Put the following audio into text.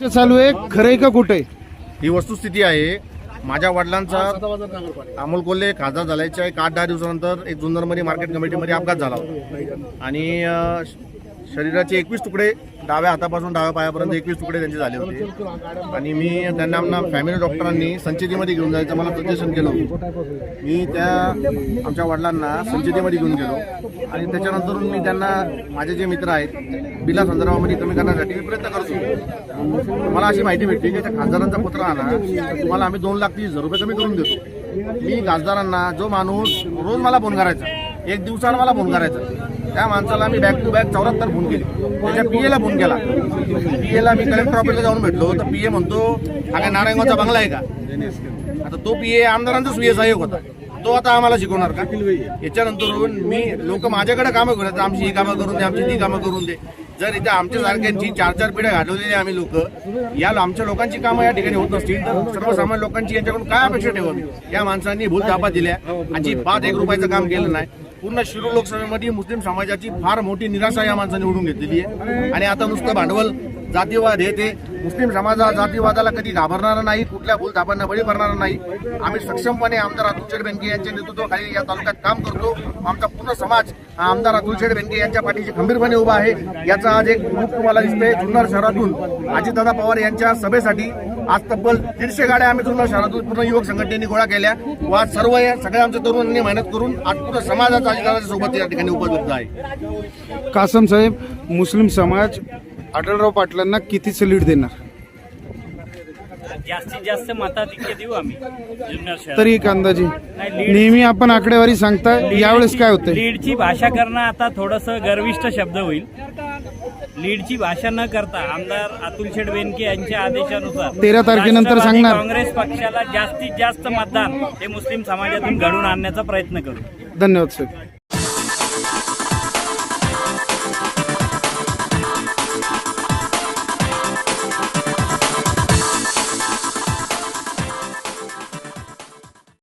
चालू आहे खरंय का कुठे ही वस्तुस्थिती आहे. माझ्या वडिलांचा अमोल कोल्हे खासदार झाल्याच्या एक आठ दहा दिवसानंतर एक जुन्नरमध्ये मार्केट कमिटीमध्ये अपघात झाला होता. आणि शरीराचे एकवीस तुकडे डाव्या हातापासून डाव्या पायापर्यंत एकवीस तुकडे त्यांचे झाले होते. आणि मी त्यांना आमना फॅमिली डॉक्टरांनी संचितीमध्ये घेऊन जायचं मला सजेशन केलं होतं. मी त्या आमच्या वडिलांना संचितीमध्ये घेऊन गेलो. आणि त्याच्यानंतर मी त्यांना माझे जे मित्र आहेत बिला संदर्भामध्ये कमी करण्यासाठी मी प्रयत्न करतो. मला अशी माहिती भेटते की त्या खासदारांचा पुत्र आणा तुम्हाला आम्ही दोन लाख तीस हजार रुपये कमी करून देतो. मी खासदारांना जो माणूस रोज मला फोन करायचा एक दिवसाला मला फोन करायचा त्या माणसाला मी बॅक टू बॅक चौऱ्याहत्तर फोन केले. त्याच्या पीएला फोन केला. पीएला मी कलेक्टर ऑफिसला जाऊन भेटलो. तर पीए म्हणतो हा काय नारायणगावचा बंगला आहे का? आता तो पीए आमदारांचा सुये सहाय्यक होता. तो आता आम्हाला शिकवणार का? याच्यानंतर मी लोक माझ्याकडे कामं करत आमची ही कामं करून दे आमची ती कामं करून दे. जर इथे आमच्या सारख्यांची चार चार पिढ्या घालवलेली आम्ही लोक या आमच्या लोकांची कामं या ठिकाणी होत नसतील तर सर्वसामान्य लोकांची यांच्याकडून काय अपेक्षा ठेवावी? या माणसांनी भूल तापा दिल्या. अजिबात एक रुपयाचं काम केलं नाही. पूर्ण शिरूर लोकसभेमध्ये मुस्लिम समाजाची फार मोठी निराशा या माणसाने निवडून घेतलेली आहे. आणि आता नुसतं भांडवल जातीवाद हे ते मुस्लिम समाजा जातीवादाला कधी घाबरणार नाही कुठल्या भूलथापांना बळी पडणार नाही. आम्ही सक्षमपणे आमदार अतुल बेंके यांच्या नेतृत्वाखाली या तालुक्यात काम करतो. आमचा पूर्ण समाज हा आमदार अतुल बेंके यांच्या पाठीशी खंबीरपणे उभा आहे. याचा आज एक ग्रुप तुम्हाला दिसतंय. जुन्नर शहरातून अजितदादा पवार यांच्या सभेसाठी आज तब्बल दीडशे गाड्या आम्ही जुन्नर शहरातून पूर्ण युवक संघटनेने गोळा केल्या. व आज सर्व या सगळ्या आमच्या तरुणांनी मेहनत करून आज पूर्ण समाजाचा अजितदादाच्या सोबत या ठिकाणी उपलब्ध आहे. कासम साहेब मुस्लिम समाज आढळराव पाटलांना कितीचं लीड देणार? जास्तीत जास्त मताधिक्य देऊ आम्ही जुन्नर शहरात. तरी एक अंदाजे. नाही, नेहमी आपण आकडेवारी सांगता यावेळेस काय होतंय? लीडची भाषा करणं आता थोडस गर्विष्ठ शब्द होईल. लीडची भाषा न करता आमदार अतुल शेठ बेनके यांच्या आदेशानुसार तेरा तारखेनंतर सांगणार. काँग्रेस पक्षाला जास्तीत जास्त मतदान हे मुस्लिम समाजातून घडून आणण्याचा प्रयत्न करू धन्यवाद साहेब